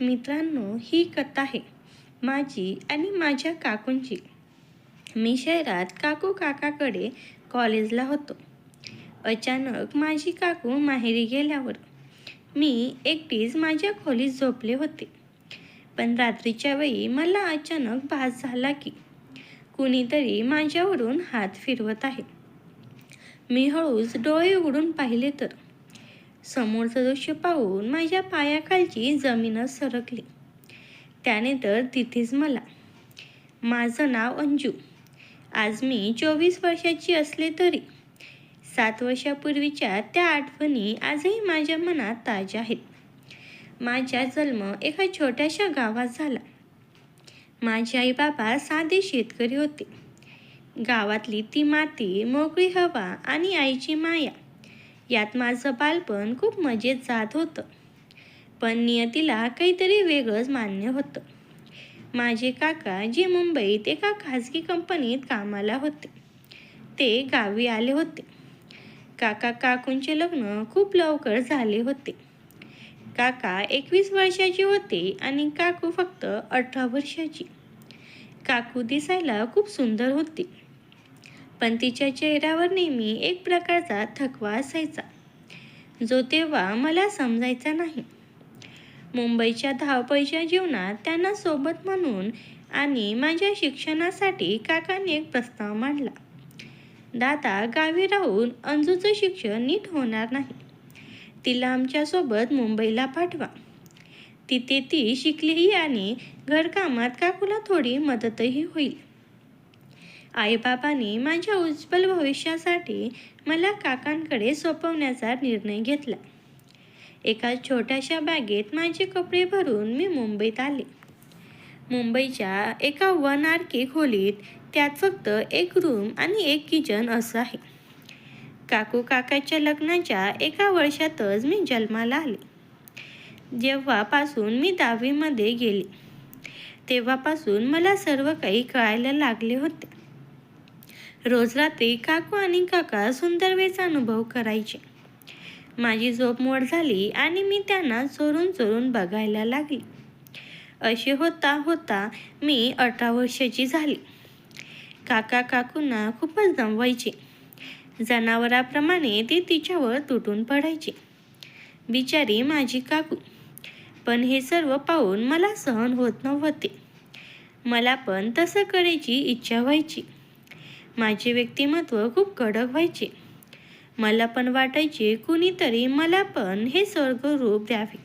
मित्रांनो ही कथा आहे माझी आणि माझ्या काकूंची. मी शहरात काकू काकाकडे कॉलेजला होतो. अचानक माझी काकू माहेरी गेल्यावर मी एकटीच माझ्या खोलीत झोपले होते. पण रात्रीच्या वेळी मला अचानक भास झाला की कुणीतरी माझ्यावरून हात फिरवत आहे. मी हळूच डोळे उघडून पाहिले तर समोरचं दृश्य पाहून माझ्या पायाखालची जमीनच सरकली. त्याने तर तिथेच मला. माझं नाव अंजू. आज मी चोवीस वर्षाची असले तरी. सात वर्षापूर्वीच्या त्या आठवणी आजही माझ्या मनात ताज्या आहेत. माझा जन्म एका छोट्याशा गावात झाला. माझे आई बाबा साधे शेतकरी होते. गावातली ती माती मोकळी हवा आणि आईची माया यात माझं बालपण खूप मजेत जात होतं. पण नियतीला काहीतरी वेगळंच मान्य होतं. माझे काका जे मुंबईत एका खाजगी कंपनीत कामाला होते. ते गावी आले होते. काका काकूंचे लग्न खूप लवकर झाले होते. काका एकवीस वर्षाचे होते आणि काकू फक्त अठरा वर्षाची. काकू दिसायला खूप सुंदर होती. पण तिच्या चेहऱ्यावर नेहमी एक प्रकारचा थकवा असायचा जो तेव्हा मला समजायचा नाही. मुंबईच्या धावपळीच्या जीवनात त्यांना सोबत म्हणून आणि माझ्या शिक्षणासाठी काकाने एक प्रस्ताव मांडला. दादा गावी राहून अंजूचं शिक्षण नीट होणार नाही. तिला आमच्यासोबत मुंबईला पाठवा. तिथे ती शिकलीही आणि घरकामात काकूला थोडी मदतही होईल. आईबाबांनी माझ्या उज्ज्वल भविष्यासाठी मला काकांकडे सोपवण्याचा निर्णय घेतला. एका छोट्याशा बॅगेत माझे कपडे भरून मी मुंबईत आले. मुंबईच्या एका वन आर के खोलीत त्यात फक्त एक रूम आणि एक किचन असं आहे. काकू काकाच्या लग्नाच्या एका वर्षातच मी जन्माला आले. जेव्हापासून मी दहावीमध्ये गेले तेव्हापासून मला सर्व काही कळायला लागले होते. रोज रात्री काकू आणि काका सुंदरवेचा अनुभव करायचे. माझी झोप मोड झाली आणि मी त्यांना चोरून चोरून बघायला लागली. असे होता होता मी अठरा वर्षाची झाली. काका काकूंना खूपच दमवायचे. जनावराप्रमाणे ते तिच्यावर तुटून पडायचे. बिचारी माझी काकू. पण हे सर्व पाहून मला सहन होत नव्हते. मला पण तसं करायची इच्छा व्हायची. माझे व्यक्तिमत्व खूप कडक व्हायचे. मला पण वाटायचे कुणीतरी मला पण हे स्वर्ग रूप द्यावे.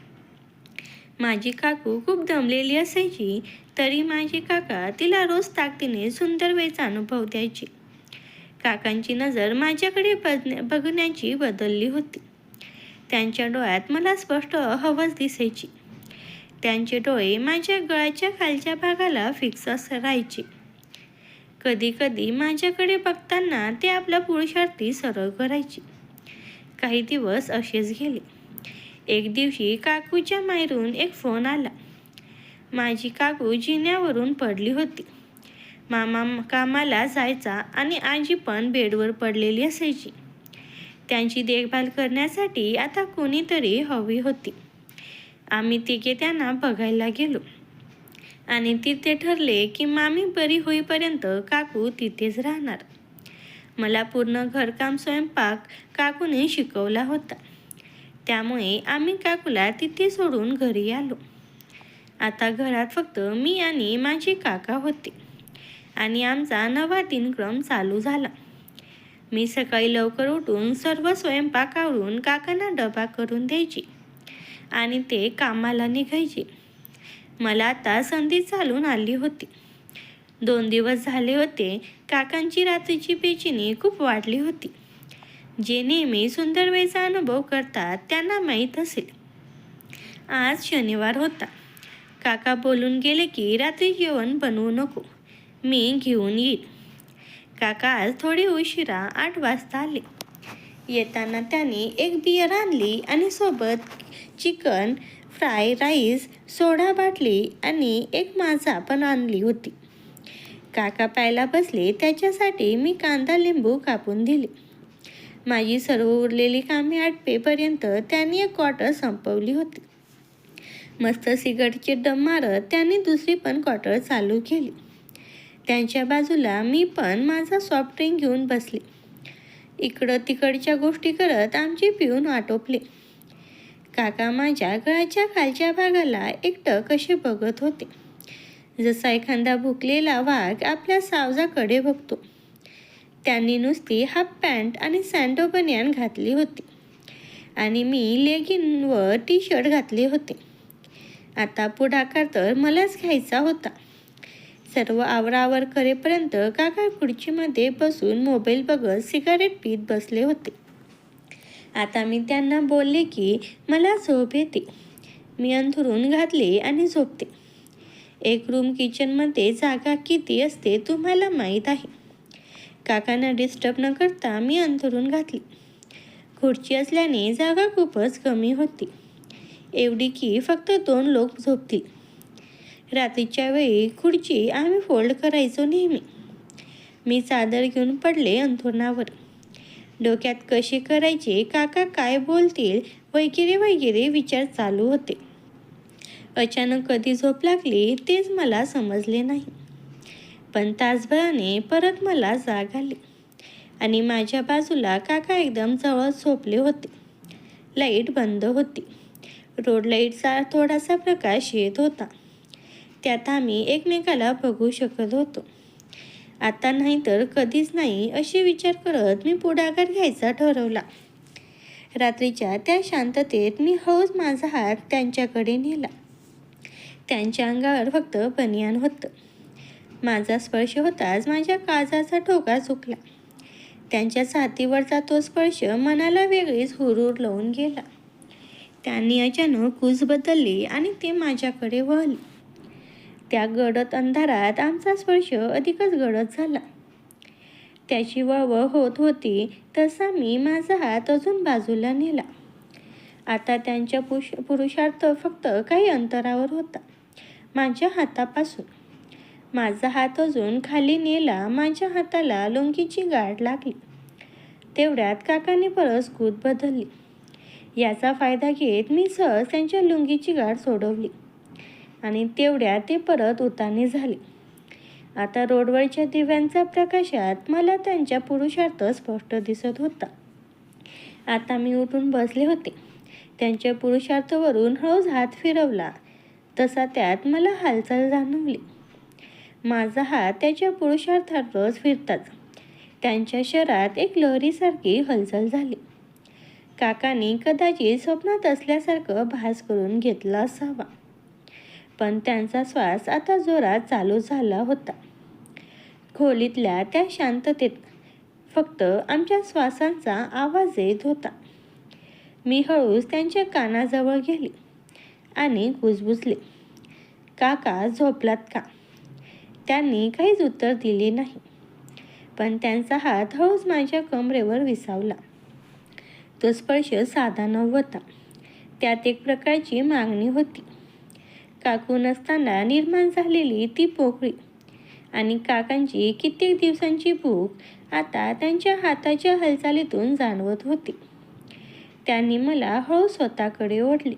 माझी काकू खूप दमलेली असायची तरी माझे काका तिला रोज ताकदीने सुंदर वेळचा अनुभव द्यायचे. काकांची नजर माझ्याकडे बघण्याची बदलली होती. त्यांच्या डोळ्यात मला स्पष्ट हवस दिसायची. त्यांचे डोळे माझ्या गळ्याच्या खालच्या भागाला फिक्स राहायचे. कधीकधी माझ्याकडे बघताना ते आपल्या पुरुषार्थी सरळ करायची. काही दिवस असेच गेले. एक दिवशी काकूच्या मायरून एक फोन आला. माझी काकू जिन्यावरून पडली होती. मामा कामाला जायचा आणि आजी पण बेडवर पडलेली असायची. त्यांची देखभाल करण्यासाठी आता कोणीतरी हवी होती. आम्ही तिघे त्यांना बघायला गेलो. आणि तिथे ठरले की मामी बरी होईपर्यंत काकू तिथेच राहणार. मला पूर्ण घरकाम स्वयंपाक काकूने शिकवला होता. त्यामुळे आम्ही काकूला तिथे सोडून घरी आलो. आता घरात फक्त मी आणि माझे काका होते आणि आमचा नवा दिनक्रम चालू झाला. मी सकाळी लवकर उठून सर्व स्वयंपाक आवरून काकांना डबा करून द्यायची आणि ते कामाला निघायचे. मला आता संधी चालून आली होती. दोन दिवस झाले होते काकांची रात्रीची बेचिनी खूप वाढली होती. जे नेहमी सुंदर वेळचा अनुभव करतात त्यांना माहीत असेल. आज शनिवार होता. काका बोलून गेले की रात्री जेवण बनवू नको. मी घेऊन येईल. काका आज थोडे उशिरा आठ वाजता आले. येताना त्यांनी एक बियर आणली आणि सोबत चिकन फ्राय राईस सोडा बाटली आणि एक माझा पण आणली होती. काका प्यायला बसले त्याच्यासाठी मी कांदा लिंबू कापून दिले. माझी सर्व उरलेली कामे आटपेपर्यंत त्यांनी एक क्वार्टर संपवली होती. मस्त सिगटचे डम मारत त्यांनी दुसरी पण क्वार्टर चालू केली. त्यांच्या बाजूला मी पण माझा सॉफ्ट ड्रिंक घेऊन बसले. इकडं तिकडच्या गोष्टी करत आमचे पिऊन आटोपले. काका माझ्या गळाच्या खालच्या भागाला एकटक असे बघत होते. जसा एखादा भुकलेला वाघ आपल्या सावजाकडे बघतो. त्यांनी नुसती हाफ पॅन्ट आणि सँडो बनियान घातली होती. आणि मी लेगिन व टी शर्ट घातले होते. आता पुढाकार तर मलाच घ्यायचा होता. सर्व आवरावर करेपर्यंत काका खुर्चीमध्ये बसून मोबाईल बघत सिगारेट पीत बसले होते. आता मी त्यांना बोलले की मला झोप येते. मी अंथरून घातले आणि झोपते. एक रूम किचनमध्ये जागा किती असते तुम्हाला माहीत आहे. काकांना डिस्टर्ब न करता मी अंथरून घातली. खुर्ची असल्याने जागा खूपच कमी होती. एवढी की फक्त दोन लोक झोपतील. रात्रीच्या वेळी खुर्ची आम्ही फोल्ड करायचो नेहमी. मी चादर घेऊन पडले अंथरुणावर. डोक्यात कसे करायचे काका काय बोलतील वगैरे वगैरे विचार चालू होते. अचानक कधी झोप लागली तेच मला समजले नाही. पण तासभराने परत मला जाग आली. आणि माझ्या बाजूला काका एकदम जवळ झोपले होते. लाइट बंद होती. रोड लाईटचा थोडासा प्रकाश येत होता. त्यात आम्ही एकमेकाला बघू शकत होतो. आता नाही तर कधीच नाही असे विचार करत मी पुढाकार घ्यायचा ठरवला. रात्रीच्या त्या शांततेत मी हळूच माझा हात त्यांच्याकडे नेला. त्यांच्या अंगावर फक्त बनियान होतं. माझा स्पर्श होताच माझ्या काजाचा ठोका चुकला. त्यांच्या छातीवरचा तो स्पर्श मनाला वेगळीच हुरूर लावून गेला. त्यांनी अचानक कूस बदलली आणि ते माझ्याकडे वळले. त्या गडद अंधारात आमचा स्पर्श अधिकच गडद झाला. त्याची वळवळ होत होती तसा मी माझा हात अजून बाजूला नेला. आता त्यांच्या पुष पुरुषार्थ फक्त काही अंतरावर होता माझ्या हातापासून. माझा हात अजून खाली नेला माझ्या हाताला लुंगीची गाठ लागली. तेवढ्यात काकाने परस कूद बदलली. याचा फायदा घेत मी सहज त्यांच्या लुंगीची गाठ सोडवली. आणि तेवढ्या ते परत उताने झाले. आता रोडवरच्या दिव्यांच्या प्रकाशात मला त्यांच्या पुरुषार्थ स्पष्ट दिसत होता. आता मी उठून बसले होते. त्यांच्या पुरुषार्थवरून हळूच हात फिरवला. तसा त्यात मला हालचाल जाणवली. माझा हात त्याच्या पुरुषार्थातच फिरताच. त्यांच्या शहरात एक लहरीसारखी हालचाल झाली. काकाने कदाचित स्वप्नात असल्यासारखं भास करून घेतला असावा. पण त्यांचा श्वास आता जोरात चालू झाला होता. खोलीतल्या त्या शांततेत फक्त आमच्या श्वासांचा आवाज येत होता. मी हळूच त्यांच्या कानाजवळ गेली आणि गुजबुजले. काका झोपलात का? त्यांनी काहीच उत्तर दिले नाही पण त्यांचा हात हळूच माझ्या कमरेवर विसावला. तो स्पर्श साधा नव्हता. त्यात एक प्रकारची मागणी होती. काकू नसताना निर्माण झालेली ती पोकळी. आणि काकांची कित्येक दिवसांची भूक आता त्यांच्या हाताच्या हालचालीतून जाणवत होती. त्यांनी मला हळू स्वतःकडे ओढले.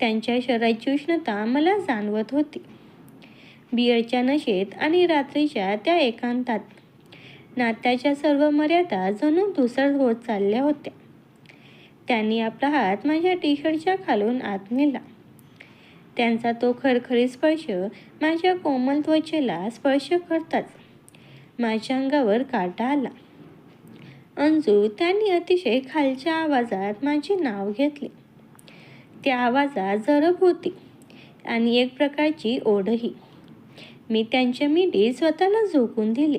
त्यांच्या शरीराची उष्णता मला जाणवत होती. बियरच्या नशेत आणि रात्रीच्या त्या एकांतात नात्याच्या सर्व मर्यादा जणू धुसर होत चालल्या होत्या. त्यांनी आपला हात माझ्या टी शर्टच्या खालून आत नेला. त्यांचा तो खरखरी स्पर्श माझ्या कोमल त्वचेला स्पर्श करताच माझ्या अंगावर काटा आला. अंजू त्यांनी अतिशय खालच्या आवाजात माझे नाव घेतले. त्या आवाजात जरब होती आणि एक प्रकारची ओढही. मी त्यांच्या मिठी स्वतःला झोकून दिले.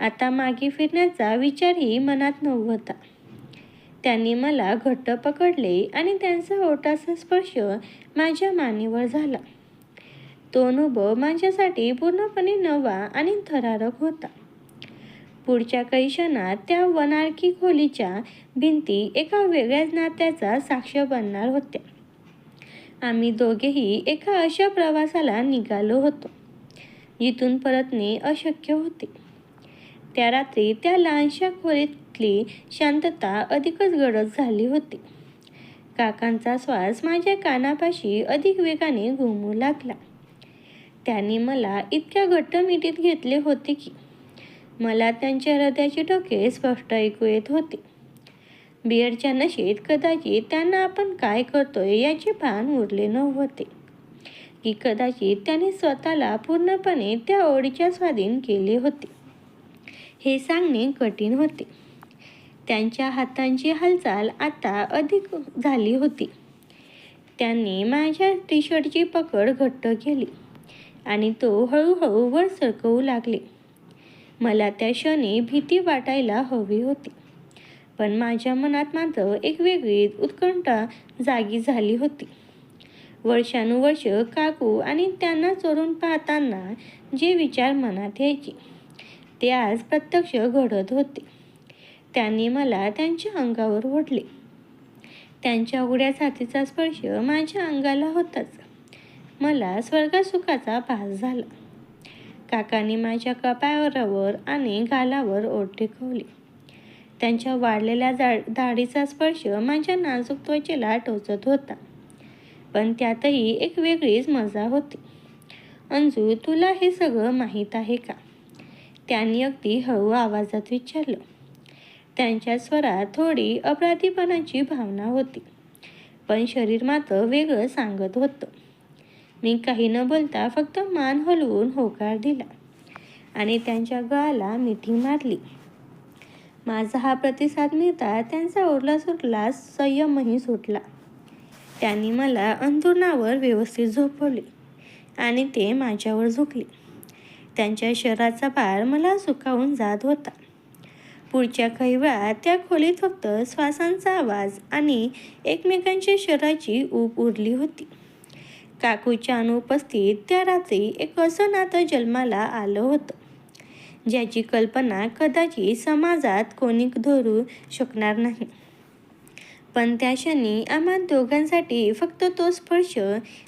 आता मागे फिरण्याचा विचारही मनात नव्हता. त्यांनी मला घट्ट पकडले आणि त्यांचा ओटाचा स्पर्श माझ्या मानेवर झाला. तो अनुभव माझ्यासाठी पूर्णपणे नवा आणि थरारक होता. पुढच्या काही क्षणात त्या वनारकी खोलीच्या भिंती एका वेगळ्याच नात्याचा साक्ष बनणार होत्या. आम्ही दोघेही एका अशा प्रवासाला निघालो होतो. जिथून परतणे अशक्य होते. त्या रात्री त्या लहानशा खोलीत तिथली शांतता अधिकच गडद झाली होती. काकांचा श्वास माझ्या कानापाशी अधिक वेगाने घुमू लागला. त्यांनी मला इतक्या घट्ट मिठीत घेतले होते की. मला त्यांच्या हृदयाचे टोके स्पष्ट ऐकू येत होते. बियरच्या नशेत कदाचित त्यांना आपण काय करतोय याचे भान उरले नव्हते. की कदाचित त्याने स्वतःला पूर्णपणे त्या ओढीच्या स्वाधीन केले होते. हे सांगणे कठीण होते. त्यांच्या हातांची हालचाल आता अधिक झाली होती. त्यांनी माझ्या टी शर्टची पकड घट्ट केली आणि तो हळूहळू वर सरकवू लागले. मला त्या क्षणी भीती वाटायला हवी होती पण माझ्या मनात मात्र एक वेगळी उत्कंठा जागी झाली होती. वर्षानुवर्ष काकू आणि त्यांना चोरून पाहताना जे विचार मनात यायचे ते आज प्रत्यक्ष घडत होते. त्यांनी मला त्यांच्या अंगावर ओढले. त्यांच्या उघड्या छातीचा स्पर्श माझ्या अंगाला होताच. मला स्वर्गसुखाचा भास झाला. काकांनी माझ्या कपाळावर आणि गालावर ओढ टेकवली. त्यांच्या वाढलेल्या जा दाढीचा स्पर्श माझ्या नाजूक त्वचेला टोचत होता. पण त्यातही एक वेगळीच मजा होती. अंजू तुला हे सगळं माहीत आहे का? त्यांनी अगदी हळू आवाजात विचारलं. त्यांच्या स्वरात थोडी अपराधीपणाची भावना होती. पण शरीर मात्र वेगळं सांगत होतं. मी काही न बोलता फक्त मान हलवून होकार दिला आणि त्यांच्या गळाला मिठी मारली. माझा हा प्रतिसाद मिळता त्यांचा ओरला सुटला संयमही सुटला. त्यांनी मला अंथरुणावर व्यवस्थित झोपवले आणि ते माझ्यावर झुकले. त्यांच्या शरीराचा भार मला सुकावून जात होता. पुढच्या काही वेळात त्या खोलीत फक्त श्वासांचा आवाज आणि एकमेकांच्या शरीराची ऊब उरली होती. काकूच्या अनुपस्थित त्या रात्री एक असं नातं जन्माला आलं होतं. ज्याची कल्पना कदाचित समाजात कोणी धरू शकणार नाही. पण त्या क्षणी आम्हा दोघांसाठी फक्त तो स्पर्श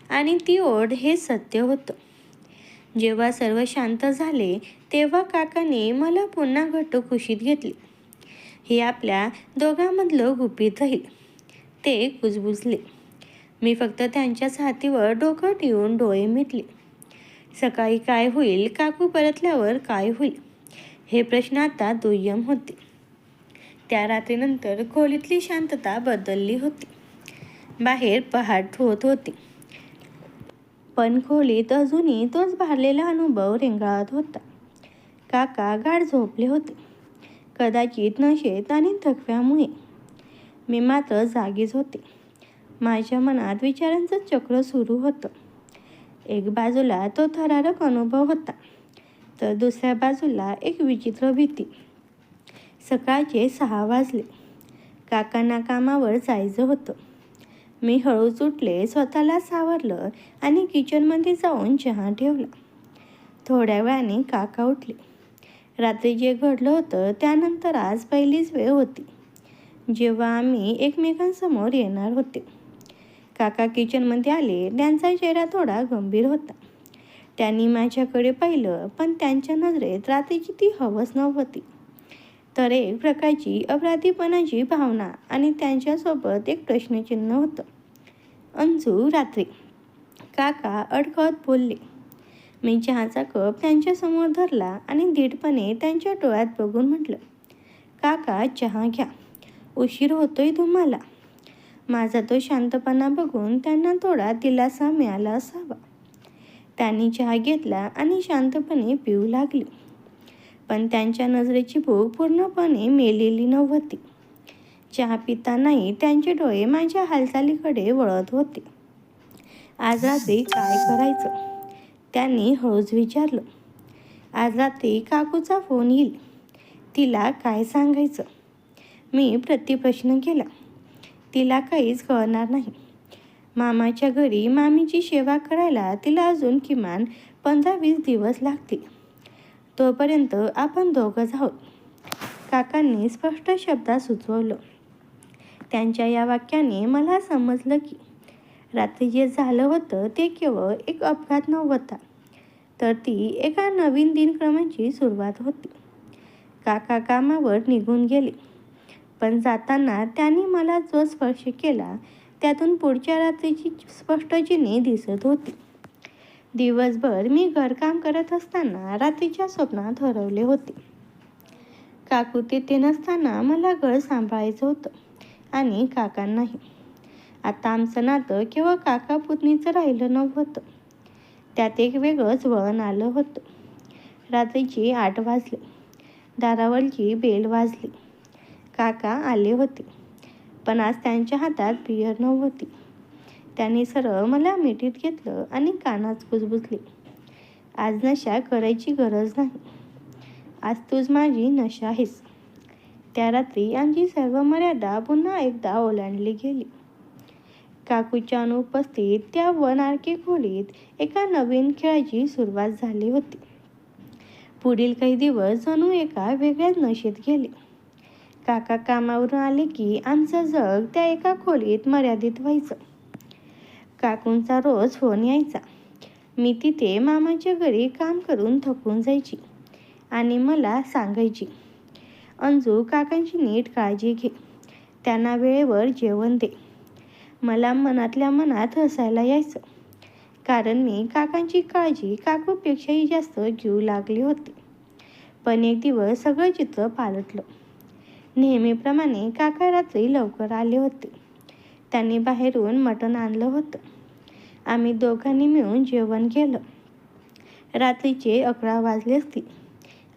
आणि ती ओढ हे सत्य होतं. जेव्हा सर्व शांत झाले तेव्हा काकाने मला पुन्हा घट्ट खुशीत घेतले. हे आपल्या दोघांमधलं गुपित राहील. ते कुजबुजले. मी फक्त त्यांच्याच हातीवर डोकं ठेवून डोळे मिटले. सकाळी काय होईल? काकू परतल्यावर काय होईल? हे प्रश्न आता दुय्यम होते. त्या रात्रीनंतर खोलीतली शांतता बदलली होती. बाहेर पहाट होत होती. पण खोलीत अजूनही तोच भारलेला अनुभव रेंगाळत होता. काका गाढ झोपले होते. कदाचित नशेत आणि थकव्यामुळे. मी मात्र जागीच होते. माझ्या मनात विचारांचं चक्र सुरू होतं. एक बाजूला तो थरारक अनुभव होता तर दुसऱ्या बाजूला एक विचित्र भीती. सकाळचे सहा वाजले. काकांना कामावर जायचं होतं. मी हळूच उठले स्वतःला सावरलं आणि किचनमध्ये जाऊन चहा ठेवला. थोड्या वेळाने काका उठले. रात्री जे घडलं होतं त्यानंतर आज पहिलीच वेळ होती. जेव्हा आम्ही एकमेकांसमोर येणार होते. काका किचनमध्ये आले त्यांचा चेहरा थोडा गंभीर होता. त्यांनी माझ्याकडे पाहिलं पण त्यांच्या नजरेत रात्रीची ती हवस नव्हती. तर एक प्रकारची अपराधीपणाची भावना आणि त्यांच्यासोबत एक प्रश्नचिन्ह होतं. अंजू रात्री. काका अडकत बोलले. मी चहाचा कप त्यांच्यासमोर धरला आणि दीडपणे त्यांच्या डोळ्यात बघून म्हटलं काका चहा घ्या. उशीर होतोय तुम्हाला. माझा तो शांतपणा बघून त्यांना थोडा दिलासा मिळाला असावा. त्यांनी चहा घेतला आणि शांतपणे पिऊ लागले. पण त्यांच्या नजरेची भूक पूर्णपणे मेलेली नव्हती. चहा पितानाही त्यांचे डोळे माझ्या हालचालीकडे वळत होते. आज रात्री काय करायचं? त्यांनी हळूच विचारलं. आज रात्री काकूचा फोन येईल. तिला काय सांगायचं? मी प्रतिप्रश्न केला. तिला काहीच कळणार नाही. मामाच्या घरी मामीची सेवा करायला तिला अजून किमान पंधरा वीस दिवस लागतील. तोपर्यंत आपण दोघंच आहोत. काकांनी स्पष्ट शब्दात सुचवलं. त्यांच्या या वाक्याने मला समजलं की रात्री जे झालं होतं ते केवळ एक अपघात नव्हता तर ती एका नवीन दिनक्रमाची सुरुवात होती. काका कामावर निघून गेले. पण जाताना त्यांनी मला जो स्पर्श केला त्यातून पुढच्या रात्रीची स्पष्ट चिन्हे दिसत होती. दिवसभर मी घरकाम करत असताना रात्रीच्या स्वप्नात हरवले होते. काकू तेथे नसताना मला घर सांभाळायचं होतं आणि काकांनाही. आता आमचं नातं केवळ काका पुतणीचं राहिलं नव्हतं. त्यात एक वेगळंच वळण आलं होतं. रात्रीची आठ वाजले. दारावरची बेल वाजली. काका आले होते. पण आज त्यांच्या हातात बियर नव्हती. त्यांनी सरळ मला मिठीत घेतलं आणि कानात कुजबुजले. आज नशा करायची गरज नाही. आज तूच माझी नशा आहेस. त्या रात्री आमची सर्व मर्यादा पुन्हा एकदा ओलांडली गेली. काकूच्या अनुपस्थित त्या वनारकी खोलीत एका नवीन खेळाची सुरुवात झाली होती. पुढील काही दिवस जणू एका वेगळ्याच नशेत गेले. काका कामावरून आले की आमचं जग त्या एका खोलीत मर्यादित व्हायचं. काकूंचा रोज फोन यायचा. मी तिथे मामाच्या घरी काम करून थकून जायची आणि मला सांगायची अंजू काकांची नीट काळजी घे. त्यांना वेळेवर जेवण दे. मला मनातल्या मनात हसायला यायचं. कारण मी काकांची काळजी काकूपेक्षाही जास्त घेऊ लागली होती. पण एक दिवस सगळं चित्र पालटलं. नेहमीप्रमाणे काका रात्री लवकर आले होते. त्यांनी बाहेरून मटण आणलं होतं. आम्ही दोघांनी मिळून जेवण केलं. रात्रीचे अकरा वाजले असतील.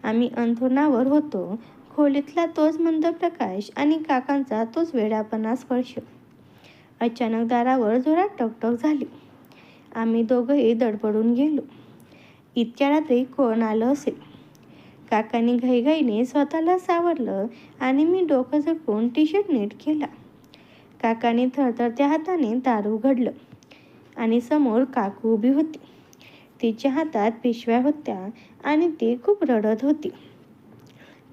आम्ही अंथरुणावर होतो. खोलीतला तोच मंद प्रकाश आणि काकांचा तोच वेडापणा स्पर्श. अचानक दारावर जोरात टकटक झाली. आम्ही दोघंही दडपडून गेलो. इतक्या रात्री कोण आलं असेल? काकांनी घाईघाईने स्वतःला सावरलं आणि मी डोकं झटकून टी शर्ट नीट केला. काकाने थरथरत्या हाताने दार उघडलं आणि समोर काकू उभी होती. तिच्या हातात पिशव्या होत्या आणि ती खूप रडत होती.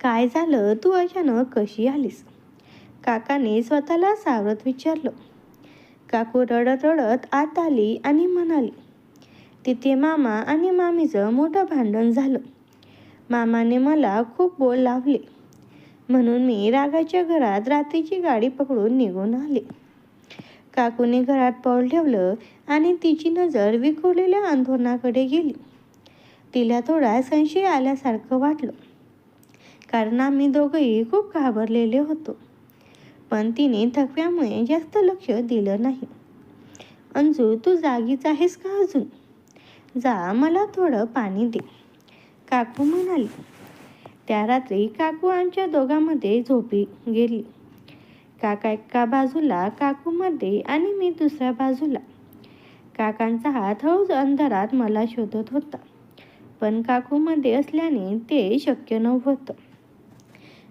काय झालं? तू अचानक कशी आलीस? काकाने स्वतःला सावरत विचारलं. काकू रडत रडत आत आली आणि म्हणाली तिथे मामा आणि मामीचं मोठं भांडण झालं. मामाने मला खूप बोल लावले. म्हणून मी रागाच्या घरात रात्रीची गाडी पकडून निघून आले. काकूने घरात पाऊल ठेवलं आणि तिची नजर विखुरलेल्या अंधोरणाकडे गेली. तिला थोडा संशय आल्यासारखं वाटलं. कारण आम्ही दोघंही खूप घाबरलेले होतो. पण तिने थकव्यामुळे जास्त लक्ष दिलं नाही. अंजू तू जागीच आहेस का अजून? जा मला थोडं पाणी दे. काकू म्हणाली. त्या रात्री काकू आमच्या दोघांमध्ये झोपी गेली. काका एका बाजूला काकूमध्ये आणि मी दुसऱ्या बाजूला. काकांचा हात हळूच अंधारात मला शोधत होता. पण काकूमध्ये असल्याने ते शक्य नव्हतं.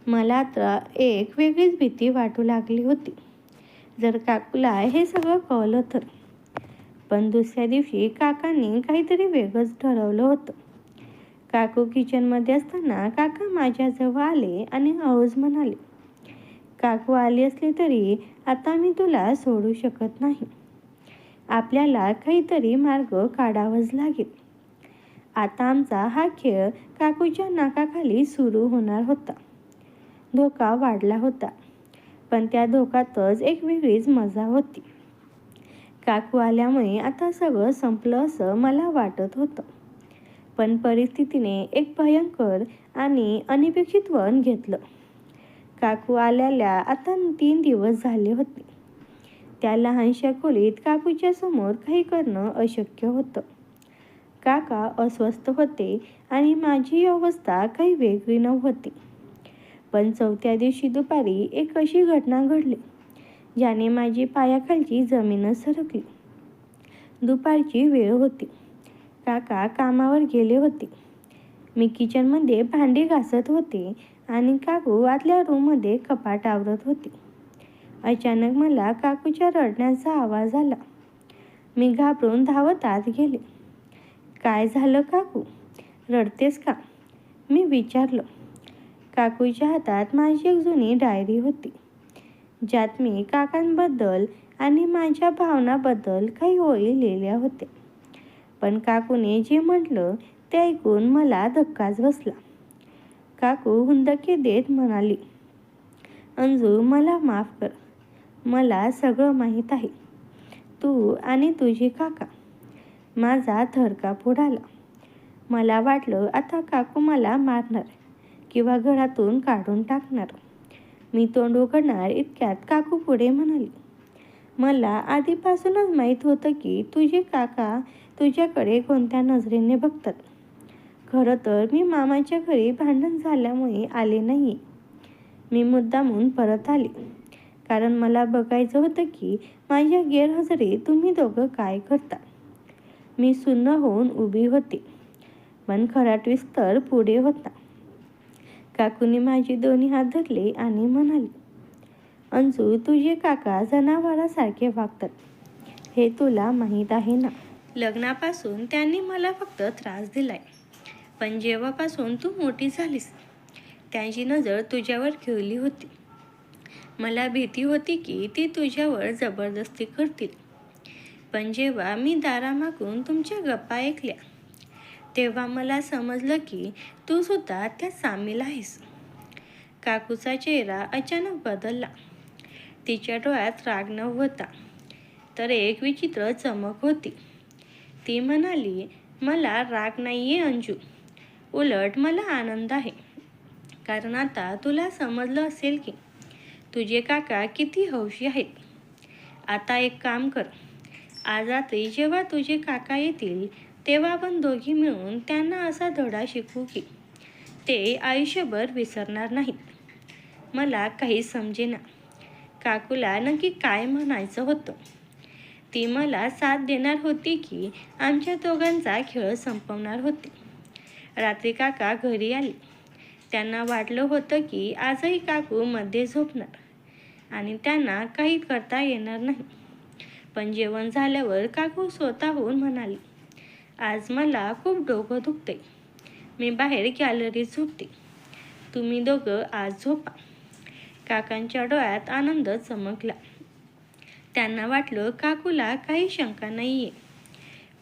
मला तर एक वेगळीच भीती वाटू लागली होती. जर काकूला हे सगळं कळलं तर. पण दुसऱ्या दिवशी काकांनी काहीतरी वेगळंच ठरवलं होतं. काकू किचनमध्ये असताना काका माझ्याजवळ आले आणि हळूच म्हणाले काकू आली असली तरी आता मी तुला सोडू शकत नाही. आपल्याला काहीतरी मार्ग काढावाच लागेल. आता आमचा हा खेळ काकूच्या नाकाखाली सुरू होणार होता. धोका वाढला होता पण त्या धोकातच एक वेगळीच मजा होती. काकू आल्यामुळे आता सगळं संपलं असं मला वाटत होतं. पण परिस्थितीने एक भयंकर आणि अनपेक्षित वळण घेतलं. काकू आल्याला आता तीन दिवस झाले होते. त्या लहानशा खोलीत काकूच्या समोर काही करणं अशक्य होतं. काका अस्वस्थ होते आणि माझी अवस्था काही वेगळी नव्हती. पण चौथ्या दिवशी दुपारी एक अशी घटना घडली ज्याने माझी पायाखालची जमीनच सरकली. दुपारची वेळ होती. काका कामावर गेले होते. मी किचनमध्ये भांडी घासत होते आणि काकू आतल्या रूममध्ये कपाट आवरत होती. अचानक मला काकूच्या रडण्याचा आवाज आला. मी घाबरून धावत आत गेले. काय झालं काकू? रडतेस का? मी विचारलं. काकूच्या हातात माझी एक जुनी डायरी होती. ज्यात मी काकांबद्दल आणि माझ्या भावनाबद्दल काही ओळी लिहिल्या होत्या. पण काकूने जे म्हटलं ते ऐकून मला धक्काच बसला. काकू हुंदके देत म्हणाली अंजू मला माफ कर. मला सगळं माहीत आहे. तू आणि तुझे काका. माझा थरकाप उडाला मला वाटलं आता काकू मला मारणार किंवा घरातून काढून टाकणार. मी तोंड उघडणार इतक्यात काकू पुढे म्हणाली मला आधीपासूनच माहीत होतं की तुझे काका तुझ्याकडे कोणत्या नजरेने बघतात? खरं तर मी मामाच्या घरी भांडण झाल्यामुळे आले नाही. मी मुद्दामून परत आले. कारण मला बघायचं होतं की माझ्या गैरहजेरीत तुम्ही दोघं काय करता? मी सुन्न होऊन उभी होते. पण खराट विस्तर पुढे होता. काकूने माझे दोन्ही हात धरले आणि म्हणाले अंजू तुझे काका जनावरासारखे वागतात. हे तुला माहीत आहे ना? लग्नापासून त्यांनी मला फक्त त्रास दिलाय. पण जेव्हापासून तू मोठी झालीस त्यांची नजर तुझ्यावर ठेवली होती. मला भीती होती की ती तुझ्यावर जबरदस्ती करतील. पण जेव्हा मी दारामागून तुमच्या गप्पा ऐकल्या तेव्हा मला समजलं की तू सुद्धा त्यात सामील आहेस. काकूचा चेहरा अचानक बदलला. तिच्या डोळ्यात राग न होता तर एक विचित्र चमक होती. ती म्हणाली मला राग नाही आहे अंजू. उलट मला आनंद आहे. कारण आता तुला समजलं असेल की तुझे काका किती हौशी आहेत. आता एक काम कर. आज रात्री जेव्हा तुझे काका येतील तेव्हा आपण दोघी मिळून त्यांना असा धडा शिकवू की ते आयुष्यभर विसरणार नाहीत. मला काही समजेना. काकूला नक्की काय म्हणायचं होतं? ती मला साथ देणार होती की आमच्या दोघांचा खेळ संपवणार होते. रात्री काका घरी आले. त्यांना वाटलं होतं की आजही काकू मध्ये झोपणार आणि त्यांना काही करता येणार नाही. पण जेवण झाल्यावर काकू स्वतःहून म्हणाली आज मला खूप डोकं दुखते मी बाहेर गॅलरीत झोपते. तुम्ही दोघं आज झोपा. काकांच्या डोळ्यात आनंद चमकला. त्यांना वाटलं काकूला काही शंका नाही आहे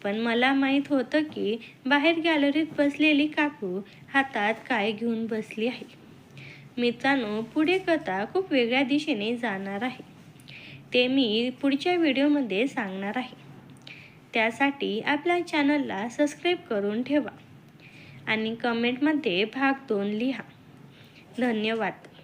पण मला माहीत होतं की बाहेर गॅलरीत बसलेली काकू हातात काय घेऊन बसली आहे. मित्रांनो पुढे कथा खूप वेगळ्या दिशेने जाणार आहे. ते मी पुढच्या व्हिडिओमध्ये सांगणार आहे. त्यासाठी आपल्या चॅनलला सबस्क्राईब करून ठेवा आणि कमेंटमध्ये भाग दोन लिहा. धन्यवाद.